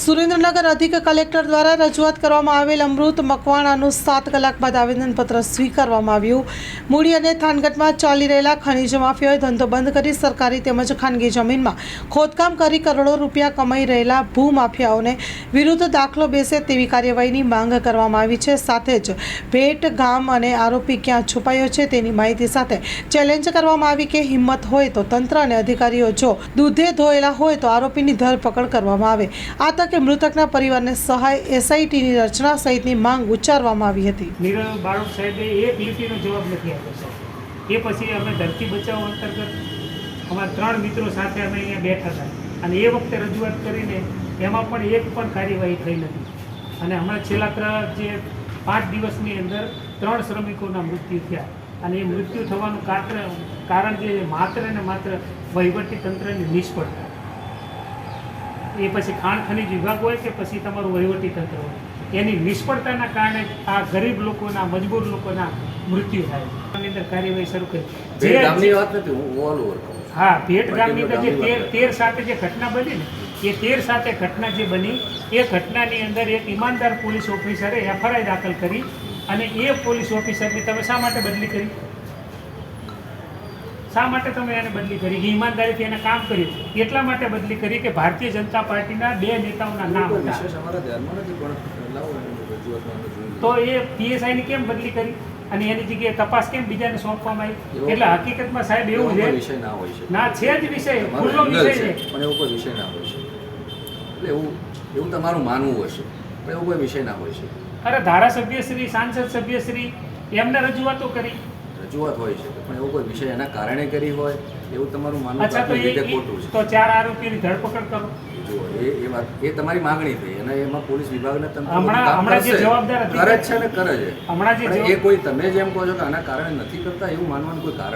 સુરેન્દ્રનગર અધિક કલેક્ટર દ્વારા રજૂઆત કરવામાં આવેલ અમૃત મકવાણાનું સાત કલાક બાદ આવેદનપત્ર સ્વીકારવામાં આવ્યું. મૂડી અને થાનગઢમાં ચાલી રહેલા ખનીજ માફિયાએ ધંધો બંધ કરી સરકારી તેમજ ખાનગી જમીનમાં ખોદકામ કરી કરોડો રૂપિયા કમાઈ રહેલા ભૂમાફિયાઓને વિરુદ્ધ દાખલો બેસે તેવી કાર્યવાહીની માંગ કરવામાં આવી છે. સાથે જ ભેટ, ગામ અને આરોપી ક્યાં છુપાયો છે તેની માહિતી સાથે ચેલેન્જ કરવામાં આવી કે હિંમત હોય તો તંત્ર અને અધિકારીઓ જો દૂધે ધોયેલા હોય તો આરોપીની ધરપકડ કરવામાં આવે. આ તકે મૃતકના પરિવારને સહાય એસઆઈટીની રચના સહિતની માંગ ઉચ્ચારવામાં આવી હતી. નીરવ બારોટ સાહેબે એક લીટીનો જવાબ નથી આપ્યો એ પછી અમે ધરતી બચાવ અંતર્ગત અમારા ત્રણ મિત્રો સાથે અમે અહીંયા બેઠા હતા. અને એ વખતે રજૂઆત કરીને એમાં પણ એક પણ કાર્યવાહી થઈ નથી. અને હમણાં છેલ્લા ત્રણ જે પાંચ દિવસની અંદર ત્રણ શ્રમિકોના મૃત્યુ થયા. અને એ મૃત્યુ થવાનું કારણ જે માત્ર ને માત્ર વહીવટી તંત્રની નિષ્ફળતા. એ પછી ખાણ ખનીજ વિભાગ હોય કે પછી તમારું વહીવટી તંત્ર હોય. એની નિષ્ફળતાના કારણે આ ગરીબ લોકોના મજબૂર લોકોના મૃત્યુ થાય. આની અંદર કાર્યવાહી શરૂ કરી. જે- વાત નથી હું ઓલ ઓવર હા ભેટ ગામની અંદર જે તેર તેર સાથે જે ઘટના બની ને એ તેર સાથે ઘટના જે બની એ ઘટનાની અંદર એક ઈમાનદાર પોલીસ ઓફિસરે એફઆરઆઈ દાખલ કરી અને એ પોલીસ ઓફિસરની તમે શા માટે બદલી કરી? શા માટે તમે એને બદલી કરી? ઈમાનદારીથી એને કામ કર્યું? એટલા માટે બદલી કરી કે ભારતીય જનતા પાર્ટીના બે નેતાઓના નામ હતા. તો એ પીએસઆઈની કેમ બદલી કરી? અને એની જગ્યાએ તપાસ કેમ બીજાને સોંપવામાં આવી? એટલે હકીકતમાં સાહેબ એવું છે વિષય ના હોય છે. ના છે જ વિષય ખુલ્લો વિષય છે, પણ એવો કોઈ વિષય ના હોય છે. એટલે એવું એવું તમારું માનવું હશે પણ એવો કોઈ વિષય ના હોય છે. અરે ધારાસભ્ય શ્રી સાંસદ સભ્ય શ્રી એમને રજૂઆતો કરી. રજૂઆત હોય છે પણ એવો કોઈ વિષય એના કારણે કરી હોય એવું તમારું માનવું છે તો રીતે ખોટું તો ચાર આરોપીની ધરપકડ કરો. જો એ એ વાત એ તમારી માંગણી થઈ અને એમાં પોલીસ વિભાગને તમે હમણાં- હમણાં જે જવાબદાર કરે છે ને કરે છે. હમણાં જે એ કોઈ તમે જેમ કહો છો કે આના કારણે નથી કરતા એવું માનવાનું કોઈ કારણ